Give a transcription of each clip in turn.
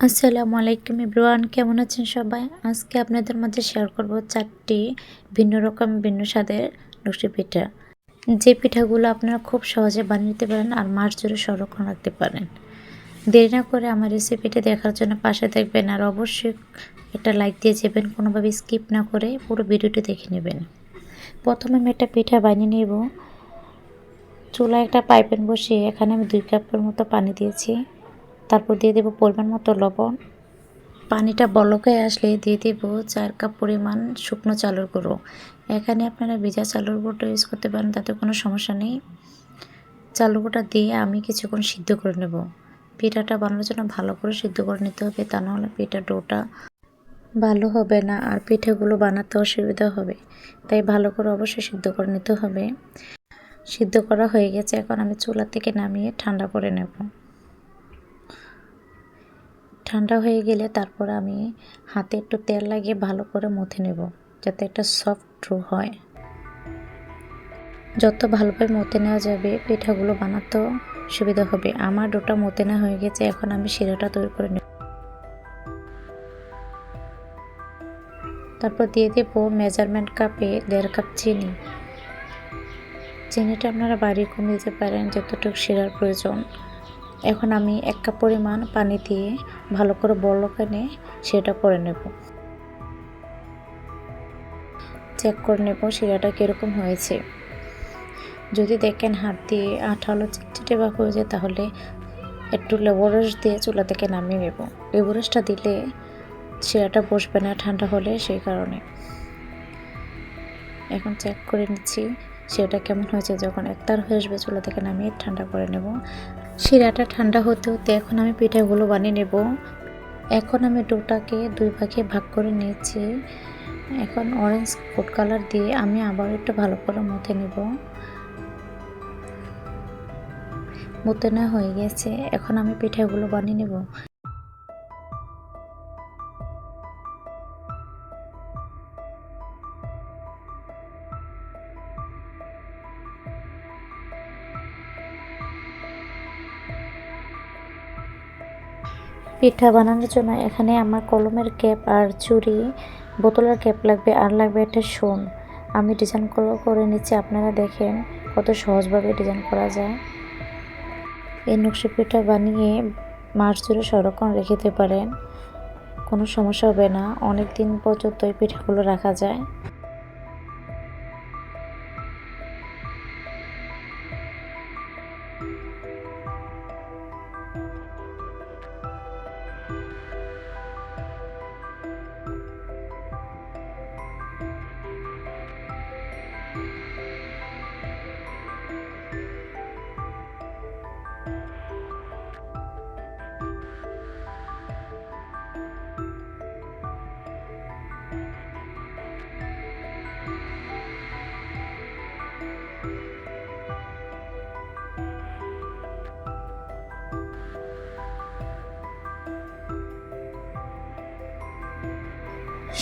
আসসালামু আলাইকুম ইব্রুয়ান কেমন আছেন সবাই? আজকে আপনাদের মাঝে শেয়ার করব চারটি ভিন্ন রকম, ভিন্ন স্বাদের নকশি পিঠা। যে পিঠাগুলো আপনারা খুব সহজে বানিয়ে নিতে পারেন আর মাস জুড়ে সংরক্ষণ রাখতে পারেন। দেরি না করে আমার রেসিপিটি দেখার জন্য পাশে থাকবেন আর অবশ্যই একটা লাইক দিয়ে যাবেন, কোনোভাবে স্কিপ না করে পুরো ভিডিওটি দেখে নেবেন। প্রথমে আমি একটা পিঠা বানিয়ে নেব। চুলা একটা পাইপেন বসিয়ে এখানে আমি দুই কাপের মতো পানি দিয়েছি। তারপর দিয়ে দেবো পরিমাণ মতো লবণ। পানিটা বলকে আসলে দিয়ে দেব চার কাপ পরিমাণ শুকনো চালুর গুঁড়ো। এখানে আপনারা ভেজা চালুর গুঁড়োটা ইউজ করতে পারেন, তাতে কোনো সমস্যা নেই। চালের গুঁড়োটা দিয়ে আমি কিছুক্ষণ সিদ্ধ করে নেব। পিঠাটা বানানোর জন্য ভালো করে সিদ্ধ করে নিতে হবে, তা নাহলে পিঠা ডোটা ভালো হবে না আর পিঠেগুলো বানাতে অসুবিধা হবে। তাই ভালো করে অবশ্যই সিদ্ধ করে নিতে হবে। সিদ্ধ করা হয়ে গেছে, এখন আমি চুলা থেকে নামিয়ে ঠান্ডা করে নেব। ঠান্ডা হয়ে গেলে তারপর আমি হাতে একটু তেল লাগিয়ে ভালো করে মথে নেব, যাতে একটা সফট ড্রো হয়। যত ভালোভাবে মতে নেওয়া যাবে, পিঠাগুলো বানাতেও সুবিধা হবে। আমার ডোটা মতে নেওয়া হয়ে গেছে, এখন আমি শিরাটা তৈরি করে নেব। তারপর দিয়ে দেব মেজারমেন্ট কাপে দেড় কাপ চিনি। চিনিটা আপনারা বাড়ি কমে দিতে পারেন, যতটুকু শিরার প্রয়োজন। এখন আমি এক কাপ পরিমাণ পানি দিয়ে ভালো করে বলকানে সেটা করে নেব। চেক করে নেব শিরাটা কীরকম হয়েছে। যদি দেখেন হাত দিয়ে আঠালো চিটচিটে বা হয়ে যায় তাহলে একটু লেবু রস দিয়ে চুলা থেকে নামিয়ে নেব। লেবু রসটা দিলে শিরাটা বসবে না, ঠান্ডা হলে সেই কারণে। এখন চেক করে নিচ্ছি সেটা কেমন হয়েছে। যখন একতার হয়ে আসবে চুলা থেকে নামিয়ে ঠান্ডা করে নেব। শিরাটা ঠান্ডা হতে হতে এখন আমি পিঠাগুলো বানিয়ে নেব। এখন আমি ডোটাকে দুই ভাগে ভাগ করে নিয়েছি। এখন অরেঞ্জ ফুড কালার দিয়ে আমি আবার একটু ভালো করে মথে নেব। মুতে না হয়ে গেছে। এখন আমি পিঠাগুলো বানিয়ে নেব। পিঠা বানানোর জন্য এখানে আমার কলমের ক্যাপ আর চুড়ি, বোতলের ক্যাপ লাগবে আর লাগবে একটা শোন আমি ডিজাইন করে নিচ্ছি, আপনারা দেখেন কত সহজভাবে ডিজাইন করা যায়। এই নকশি পিঠা বানিয়ে মাস জুড়ে সংরক্ষণ রেখে দিতে পারেন, কোনো সমস্যা হবে না। অনেক দিন পর্যন্ত এই পিঠাগুলো রাখা যায়।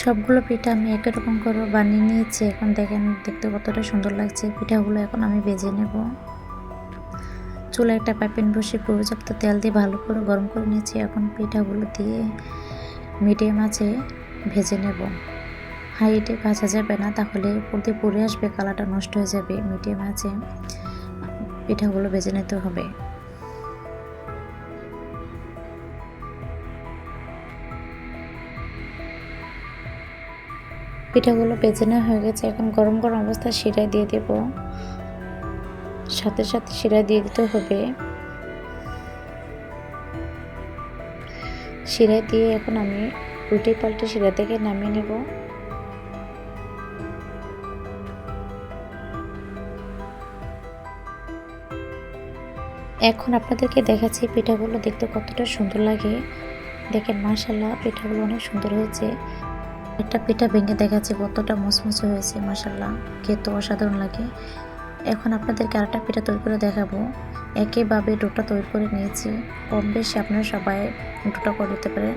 সবগুলো পিঠা আমি একই রকম করে বানিয়ে নিয়েছি। এখন দেখেন দেখতে কতটা সুন্দর লাগছে। পিঠাগুলো এখন আমি ভেজে নেব। চুলা একটা পাইপেন বসে পর্যাপ্ত তেল দিয়ে ভালো করে গরম করে নিয়েছি। এখন পিঠাগুলো দিয়ে মিডিয়াম আছে ভেজে নেব। হাইটে ভাজা যাবে না, তাহলে পুরতে পুড়ে আসবে, কালারটা নষ্ট হয়ে যাবে মিডিয়াম আছে পিঠাগুলো ভেজে নিতে হবে। পিঠাগুলো বেজে নেওয়া হয়ে গেছে, এখন গরম গরম অবস্থায় শিরায় দিয়ে দেব। সাথে সাথে শিরা দিয়ে দিতে হবে। শিরা দিয়ে এখন আমি উল্টে পাল্টে শিরা থেকে নামিয়ে নেব। এখন আপনাদেরকে দেখাচ্ছি পিঠাগুলো দেখতে কতটা সুন্দর লাগে। দেখেন মাশাল্লাহ পিঠাগুলো অনেক সুন্দর হয়েছে। একটা পিঠা ভেঙে দেখাচ্ছে, কতটা মুচমুচে হয়েছে মাসাল্লাহ খেতে অসাধারণ লাগে। এখন আপনাদেরকে আরেকটা পিঠা তৈরি করে দেখাবো। একইভাবে ডোটা তৈরি করে নিয়েছি। কম বেশি আপনারা সবাই ডোটা করে দিতে পারে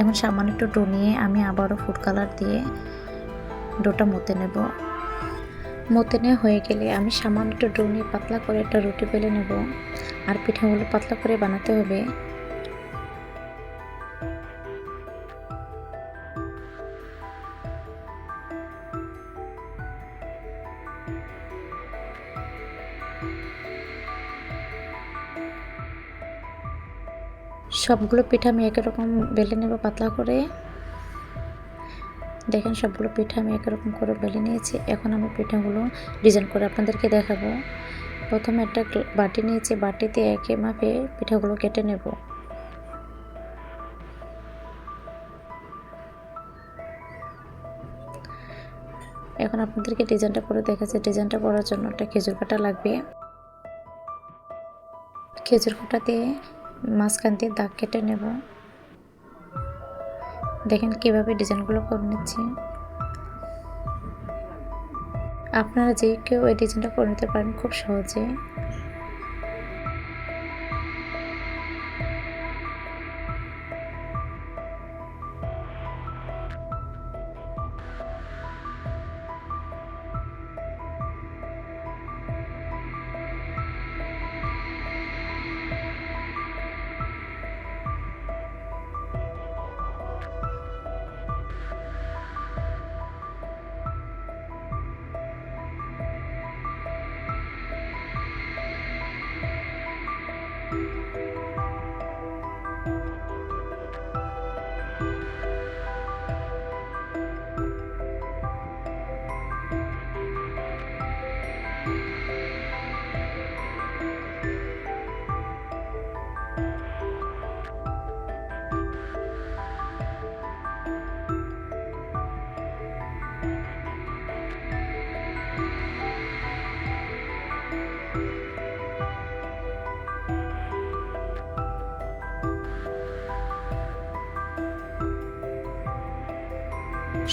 এখন সামান্য একটু ডো নিয়ে আমি আবারও ফুড কালার দিয়ে ডোটা মতে নেব। মতে নেওয়া হয়ে গেলে আমি সামান্য একটু ডো নিয়ে পাতলা করে একটা রুটি বেলে নেব। আর পিঠাগুলো পাতলা করে বানাতে হবে। সবগুলো পিঠা আমি একই রকম বেলে নেব পাতলা করে। দেখেন সবগুলো পিঠা আমি একই রকম করে বেলে নিয়েছি। এখন আমি পিঠাগুলো ডিজাইন করে আপনাদেরকে দেখাবো। প্রথমে একটা বাটি নিয়েছি, বাটিতে একে মাপে পিঠাগুলো কেটে নেব। এখন আপনাদেরকে ডিজাইনটা করে দেখাচ্ছি। ডিজাইনটা করার জন্য একটা খেজুর কাটা লাগবে। খেজুর কাটা দিয়ে মাঝখান দিয়ে দাগ কেটে নেব। দেখেন কীভাবে ডিজাইনগুলো করে নিচ্ছি। আপনারা যে কেউ এই ডিজাইনটা করে নিতে পারেন খুব সহজে।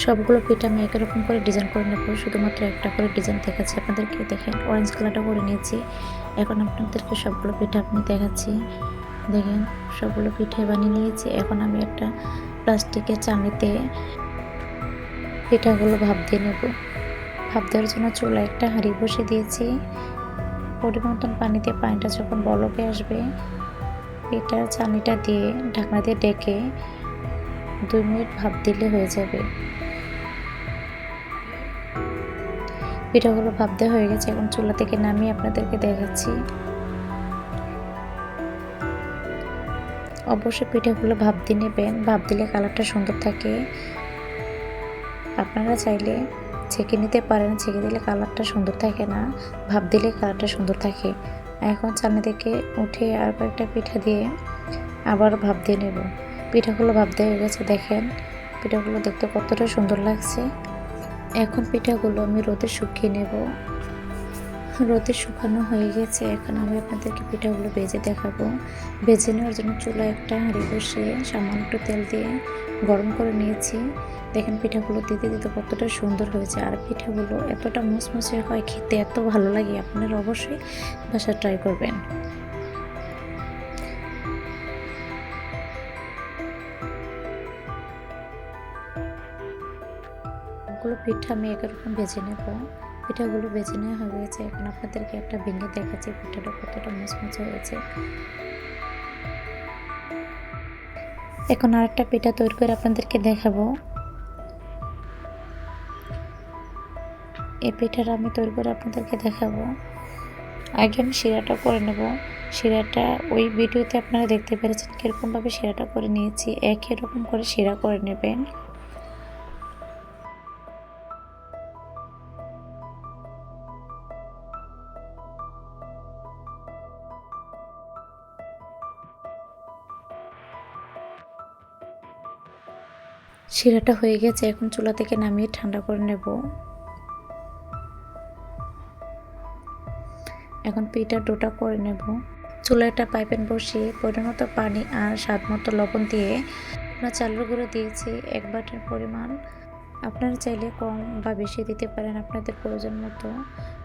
সবগুলো পিঠা আমি একই রকম করে ডিজাইন করে নেব। শুধুমাত্র একটা করে ডিজাইন দেখাচ্ছি আপনাদেরকে। দেখেন অরেঞ্জ কালারটা করে নিয়েছি। এখন আপনাদেরকে সবগুলো পিঠা আপনি দেখাচ্ছি। দেখেন, সবগুলো পিঠে বানিয়ে নিয়েছি। এখন আমি একটা প্লাস্টিকের চামিতে পিঠাগুলো ভাপ দিয়ে নেব। ভাপ দেওয়ার জন্য চুলা একটা হাঁড়ি বসে দিয়েছি। পরিমাণ মতন পানিতে পানিটা যখন বলকে আসবে, পিঠার চানিটা দিয়ে ঢাকনা দিয়ে ডেকে দুই মিনিট ভাপ দিলে হয়ে যাবে। পিঠাগুলো ভাবতে হয়ে গেছে এখন চুলা থেকে নামিয়ে আপনাদেরকে দেখাচ্ছি। অবশ্যই পিঠাগুলো ভাপ দিয়ে নেবেন ভাপ দিলে কালারটা সুন্দর থাকে। আপনারা চাইলে ছেঁকে নিতে পারেন, ছেঁকে দিলে কালারটা সুন্দর থাকে না ভাপ দিলে কালারটা সুন্দর থাকে। এখন চালনি থেকে উঠে আর কয়েকটা পিঠা দিয়ে আবার ভাপ দিয়ে নেব। পিঠাগুলো ভাপ দেওয়া হয়ে গেছে, দেখেন। পিঠাগুলো দেখতে কতটা সুন্দর লাগছে। এখন পিঠাগুলো আমি রোদে শুকিয়ে নেব। রোদে শুকানো হয়ে গেছে, এখন আমি আপনাদেরকে পিঠাগুলো ভেজে দেখাবো। ভেজে নেওয়ার জন্য চুলা একটা হাঁড়ি বসিয়ে সামান্য একটু তেল দিয়ে গরম করে নিয়েছি। দেখেন পিঠাগুলো দিতে দিতে কতটা সুন্দর হয়েছে, আর পিঠাগুলো এতটা মুচমুচে হয়, খেতে এত ভালো লাগে, আপনারা অবশ্যই বাসা ট্রাই করবেন। পিঠা আমি একরকম ভেজে নেব। পিঠাগুলো ভেজে নেওয়া হয়ে গেছে। এখন আপনাদেরকে একটা ভেঙে দেখাচ্ছি পিঠাটা কতটা মুচমুচে হয়েছে। এখন আরেকটা পিঠা তৈরি করে আপনাদেরকে দেখাবো। এই পিঠাটা আমি তৈরি করে আপনাদেরকে দেখাবো। আগে আমি শিরাটা করে নেব। শিরাটা ওই ভিডিওতে আপনারা দেখতে পেরেছেন কীরকমভাবে শিরাটা করে নিয়েছি। একই রকম করে শিরা করে নেবেন। শিরাটা হয়ে গেছে, এখন চুলা থেকে নামিয়ে ঠান্ডা করে নেব। এখন পিঠা ডোটা করে নেব। চুলা একটা পাইপেন বসিয়ে পরিমাণ মতো পানি আর স্বাদ মতো লবণ দিয়ে আমরা চালের গুঁড়ো দিয়েছি, এক বাটির পরিমাণ। আপনারা চাইলে কম বা বেশি দিতে পারেন, আপনাদের প্রয়োজন মতো।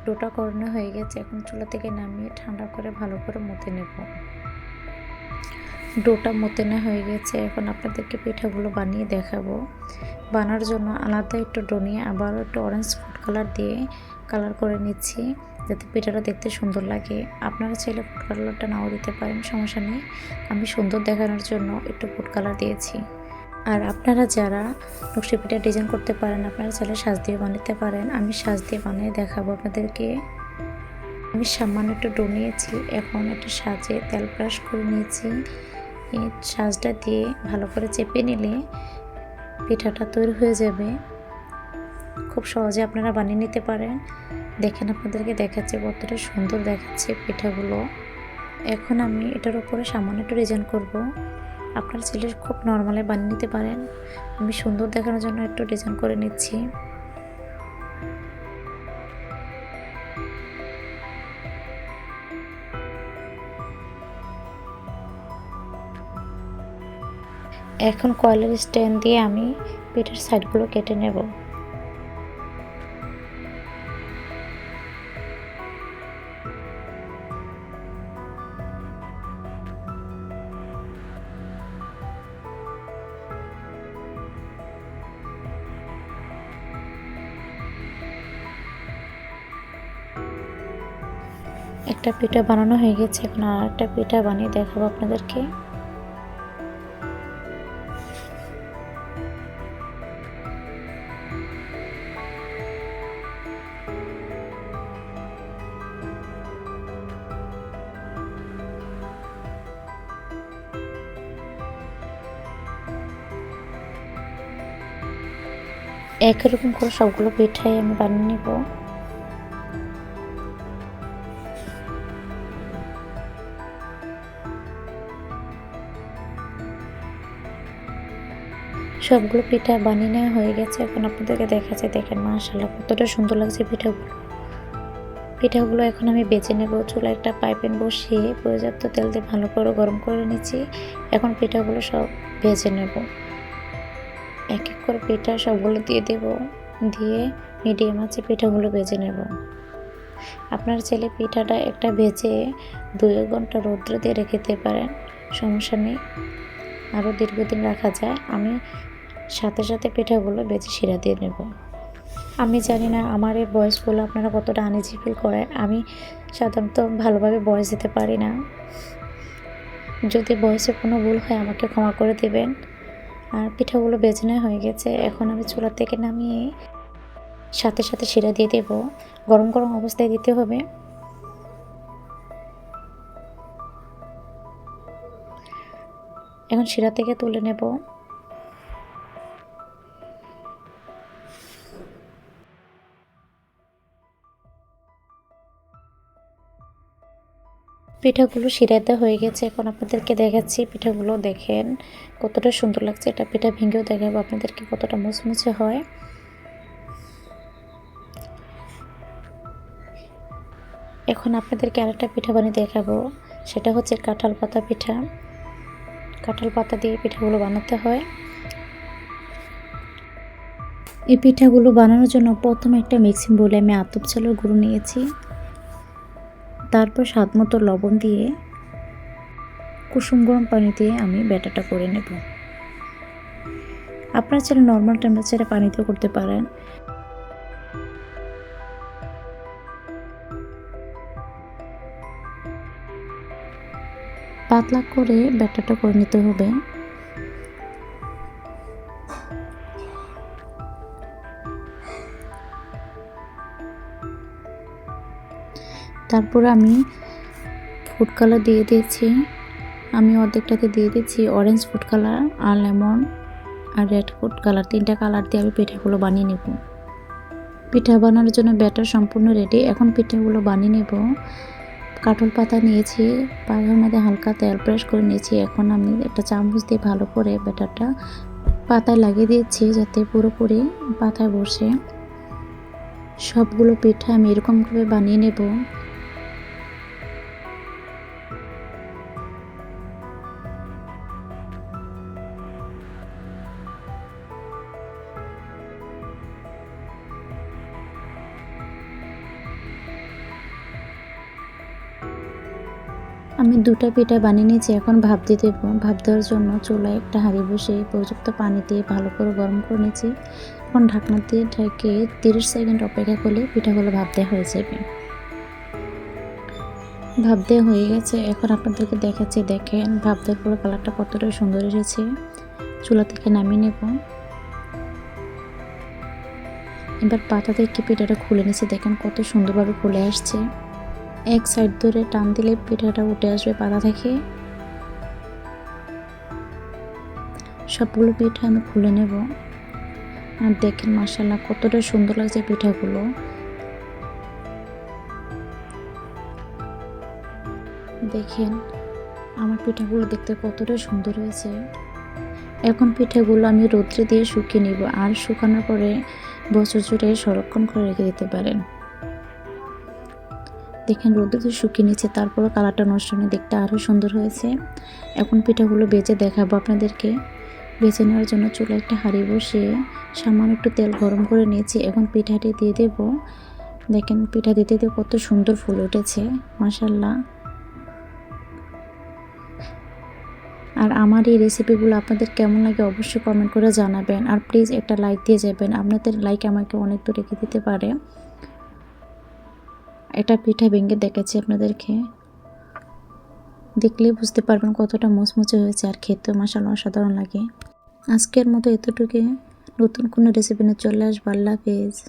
ডোটা করানো হয়ে গেছে, এখন চুলা থেকে নামিয়ে ঠান্ডা করে ভালো করে মতে নেব। ডোটা মতে না হয়ে গেছে। এখন আপনাদেরকে পিঠাগুলো বানিয়ে দেখাবো। বানার জন্য আলাদা একটু ডো নিয়ে আবার একটু অরেঞ্জ ফুড কালার দিয়ে কালার করে নিচ্ছি, যাতে পিঠাটা দেখতে সুন্দর লাগে। আপনারা চাইলে ফুড কালারটা নাও দিতে পারেন, সমস্যা নেই। আমি সুন্দর দেখানোর জন্য একটু ফুড কালার দিয়েছি। আর আপনারা যারা নকশি পিঠা ডিজাইন করতে পারেন, আপনারা চাইলে সাজ দিয়ে বানাতে পারেন। আমি সাজ দিয়ে বানিয়ে দেখাবো আপনাদেরকে। আমি সামান্য একটু ডো নিয়েছি এখন একটা সাজে তেল ব্রাশ করে নিয়েছি। সাজটা দিয়ে ভালো করে চেপে নিলে পিঠাটা তৈরি হয়ে যাবে। খুব সহজে আপনারা বানিয়ে নিতে পারেন। দেখেন আপনাদেরকে দেখাচ্ছে কতটা সুন্দর দেখাচ্ছে পিঠাগুলো। এখন আমি এটার উপরে সামান্য একটু ডিজাইন করব। আপনার ছেলে খুব নর্মালে বানিয়ে নিতে পারেন। আমি সুন্দর দেখানোর জন্য একটু ডিজাইন করে নিচ্ছি। এখন কয়লার স্ট্যান্ড দিয়ে আমি পিঠের সাইডগুলো কেটে নেব। একটা পিঠা বানানো হয়ে গেছে, এখন আর একটা পিঠা বানিয়ে দেখাবো আপনাদেরকে। একই রকম করে সবগুলো পিঠাই আমি বানিয়ে নিব। সবগুলো পিঠা বানিয়ে নেওয়া হয়ে গেছে। এখন আপনাদেরকে দেখাচ্ছে, দেখেন মাশাল্লাহ কতটা সুন্দর লাগছে পিঠাগুলো। পিঠাগুলো এখন আমি বেছে নেব। চুলা একটা পাইপেন বসিয়ে পর্যাপ্ত তেল দিয়ে ভালো করে গরম করে নিচ্ছি। এখন পিঠাগুলো সব ভেজে নেব। এক এক করে পিঠা সবগুলো দিয়ে দেব। দিয়ে মিডিয়াম আছে পিঠাগুলো ভেজে নেব। আপনার ছেলে পিঠাটা একটা ভেজে দুই ঘণ্টা রৌদ্র দিয়ে রেখে দিতে পারেন সমস্যা নেই। আরও দীর্ঘদিন রাখা যায়। আমি সাথে সাথে পিঠাগুলো বেজে শিরা দিয়ে নেব। আমি জানি না আমার এই বয়সগুলো আপনারা কতটা আনিজি ফিল করেন। আমি সাধারণত ভালোভাবে বয়স দিতে পারি না। যদি বয়সে কোনো ভুল হয় আমাকে ক্ষমা করে দেবেন। আর পিঠাগুলো বেজে নেওয়া হয়ে গেছে। এখন আমি চুলা থেকে নামিয়ে সাথে সাথে শিরা দিয়ে দেব। গরম গরম অবস্থায় দিতে হবে। এখন শিরা থেকে তুলে নেব। পিঠাগুলো শিরাতে হয়ে গেছে। এখন আপনাদেরকে দেখাচ্ছি, পিঠাগুলো দেখেন কতটা সুন্দর লাগছে। এটা পিঠা ভেঙেও দেখাবো আপনাদেরকে কতটা মুচমুচে হয়। এখন আপনাদেরকে আরেকটা পিঠা বানিয়ে দেখাবো। সেটা হচ্ছে কাঁঠাল পাতা পিঠা। কাঁঠাল পাতা দিয়ে পিঠাগুলো বানাতে হয়। এই পিঠাগুলো বানানোর জন্য প্রথমে একটা মিক্সিং বলে আমি আতপ চালের গুঁড়ো নিয়েছি। তারপর স্বাদ মতো লবণ দিয়ে কুসুম গরম পানি দিয়ে আমি ব্যাটাটা করে নেব। আপনার চাইলে নর্মাল টেম্পারেচারে পানিতেও করতে পারেন। পাতলা করে ব্যাটাটা করে নিতে হবে। তারপর আমি ফুড কালার দিয়ে দিয়েছি। আমি অর্ধেকটাতে দিয়ে দিচ্ছি অরেঞ্জ ফুড কালার আর লেমন আর রেড ফুড কালার তিনটা কালার দিয়ে আমি পিঠাগুলো বানিয়ে নেব। পিঠা বানানোর জন্য ব্যাটার সম্পূর্ণ রেডি এখন পিঠাগুলো বানিয়ে নেব। কাঠল পাতা নিয়েছি পাতার মধ্যে হালকা তেল ব্রাশ করে নিয়েছি। এখন আমি একটা চামচ দিয়ে ভালো করে ব্যাটারটা পাতায় লাগিয়ে দিয়েছি যাতে পুরোপুরি পাতায় বসে। সবগুলো পিঠা আমি এরকমভাবে বানিয়ে নেব। দুটো পিঠা বানিয়ে নিয়েছি, এখন দিয়ে দেবো। ভাপ দেওয়ার জন্য চুলায় একটা হাঁড়ি বসে পর্যাপ্ত পানি দিয়ে ভালো করে গরম করে নিয়েছি। এখন ঢাকনা দিয়ে ঢেকে তিরিশ সেকেন্ড অপেক্ষা করলে পিঠাগুলো দেওয়া হয়ে যাবে। দেওয়া হয়ে গেছে। এখন আপনাদেরকে দেখাচ্ছি, দেখেন ভাপ দেওয়ার পরে কালারটা কতটা সুন্দর এসেছে। চুলা থেকে নামিয়ে নেব। এবার পাতা থেকে পিঠাটা খুলে নিয়েছি, দেখেন কত সুন্দরভাবে খুলে আসছে। এক সাইড ধরে টান দিলে পিঠাটা উঠে আসবে পাতা থেকে। সবগুলো পিঠা আমি খুলে নেব। আর দেখেন মাসাল্লাহ কতটা সুন্দর লাগছে পিঠাগুলো। দেখেন, আমার পিঠাগুলো দেখতে কতটা সুন্দর হয়েছে। এখন পিঠাগুলো আমি রৌদ্রে দিয়ে শুকিয়ে নিব। আর শুকানোর পরে বছর জুড়ে সংরক্ষণ করে রেখে দিতে পারেন। দেখেন রোদে তো শুকিয়ে নিচ্ছে, তারপরও কালারটা নষ্ট হয়ে দেখতে আরও সুন্দর হয়েছে। এখন পিঠাগুলো বেজে দেখাবো আপনাদেরকে। বেছে নেওয়ার জন্য চুলে একটা হাঁড়ি বসিয়ে সামান্য একটু তেল গরম করে নিয়েছি, এখন পিঠাটি দিয়ে দেব। দেখেন পিঠা দিতে দিতে কত সুন্দর ফুল উঠেছে মাসাল্লাহ আর আমার এই রেসিপিগুলো আপনাদের কেমন লাগে অবশ্যই কমেন্ট করে জানাবেন। আর প্লিজ একটা লাইক দিয়ে যাবেন। আপনাদের লাইক আমাকে অনেক দূর রেখে দিতে পারে। এটা পিঠা ভেঙে দেখাচ্ছি আপনাদেরকে। দেখলেই বুঝতে পারবেন কতটা মুচমুচে হয়েছে আর খেতেও মশালা অসাধারণ লাগে। আজকের মতো এতটুকু নতুন কোনো রেসিপি নিয়ে চলে আসব। আল্লাহ হাফেজ।